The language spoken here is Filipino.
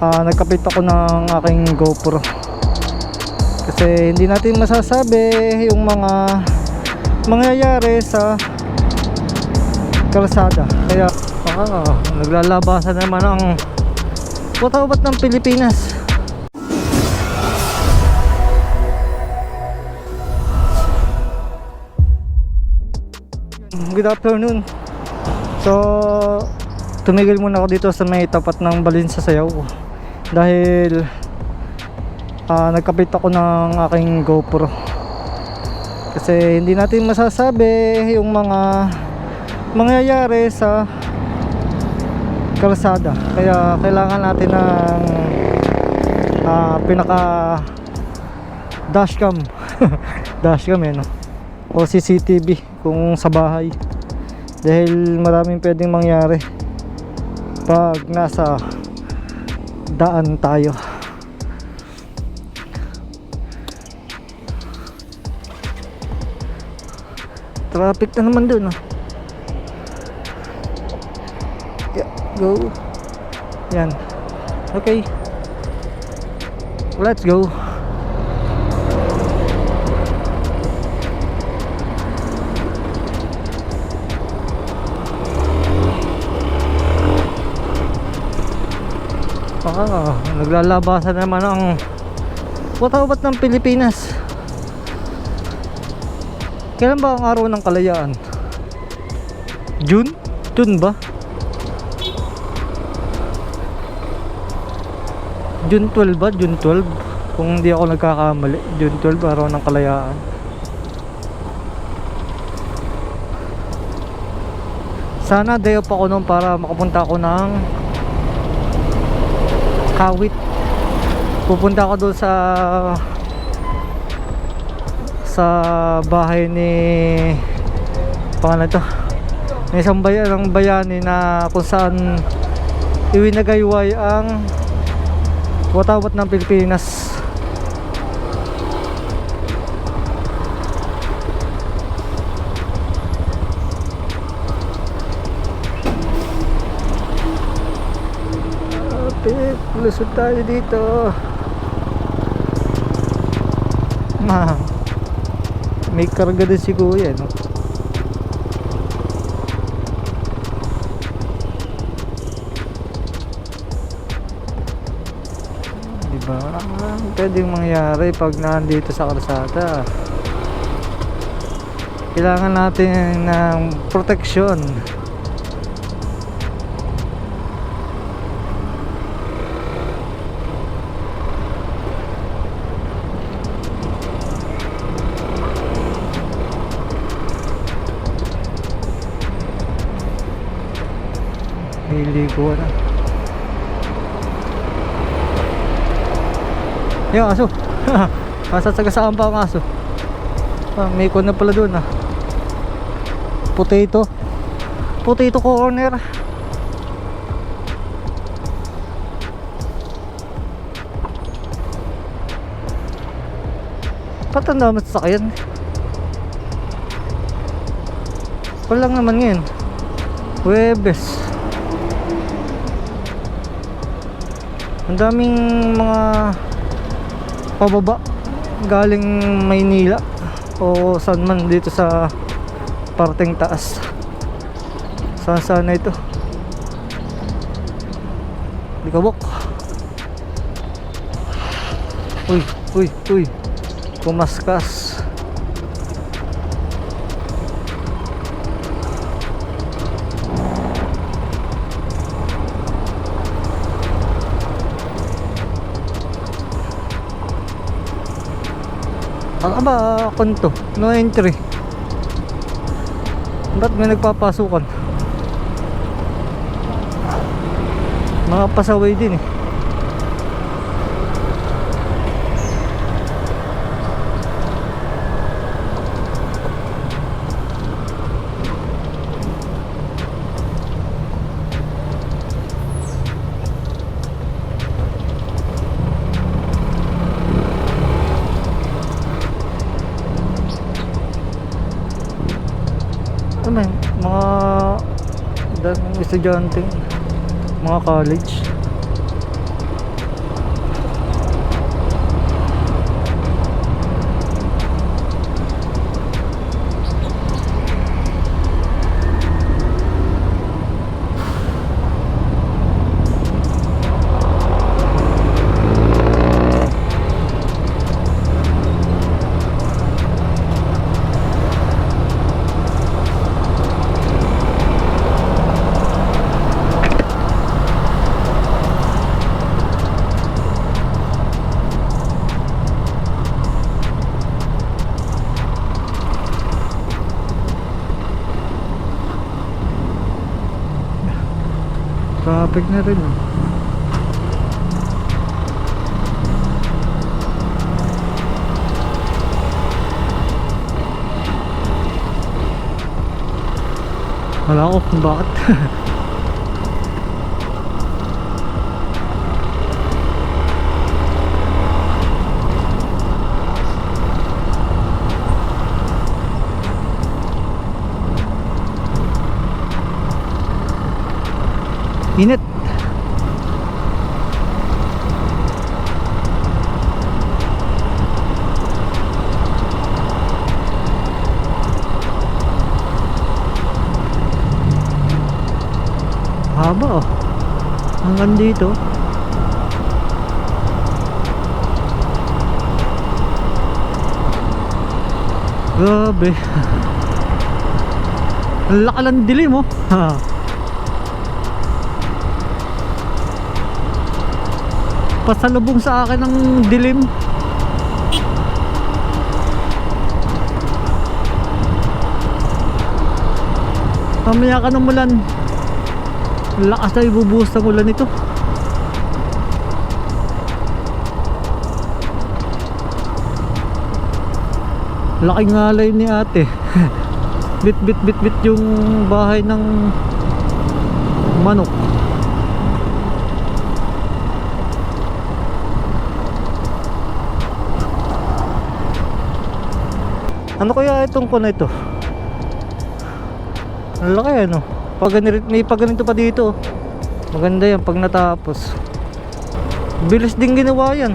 ah, nagkapit ako ng aking GoPro. Kasi hindi natin masasabi yung mga mangyayari sa kalsada. Kaya ah, naglalabasan naman ang watawat ng Pilipinas. Good afternoon. So tumigil muna ako dito sa may tapat ng balin sa sayaw dahil ah, nagkapit ako ng aking GoPro. Kasi hindi natin masasabi yung mga mangyayari sa kalsada. Kaya kailangan natin ng ah, pinaka dashcam. Dashcam eh o CCTV kung sa bahay. Dahil maraming pwedeng mangyari pag nasa daan tayo. Traffic na naman dun ah. Yeah, go. Yan. Okay. Let's go Ah, naglalabasan naman ang watawat ng Pilipinas. Kailan ba ang araw ng kalayaan? June? June ba? June 12 ba? June 12? Kung hindi ako nagkakamali. June 12, araw ng kalayaan. Sana day off ako noon para makapunta ako ng Kawit. Pupunta ako doon sa sa bahay ni pangalan to may isang bayan ng bayani na kung saan iwinagayway ang watawat ng Pilipinas Kapit, lusot tayo dito. Ma, may karga din si kuya, no? Diba? Pwedeng mangyari pag nandito sa kalsada. Kailangan natin ng proteksyon. Niligo na. Yung aso. Masasagasaan pa ang aso. Ah, may kon na pala doon ah. Potato. Potato corner. Patanda mo sa sakyan. Walang naman ngayon. Webes. Ang daming mga pababa galing Maynila o saan man dito sa parteng taas. Saan saan na ito? Likabok. Uy, uy, uy. Pumaskas. Aba, kanto. No entry. Ba't may nagpapasukan? Mga pasaway din eh. Mga daming estudyante. Mga college Traffic na rin. oh. Wala ko kung bakit. Init. Haba oh. Hanggang dito. Grabe. Ang laka ng dilim oh. Ha. Pasalubong sa akin ng dilim. Mamaya ka ng ulan. Lakas na ibubuhos ng ulan ito. Laking ngalay ni ate. bit bit bit bit yung bahay ng manok. Ano kaya itong kuna ito? Ang laki ano. Pag ganito, may pag ganito pa dito. Maganda yan pag natapos. Bilis din ginawa yan.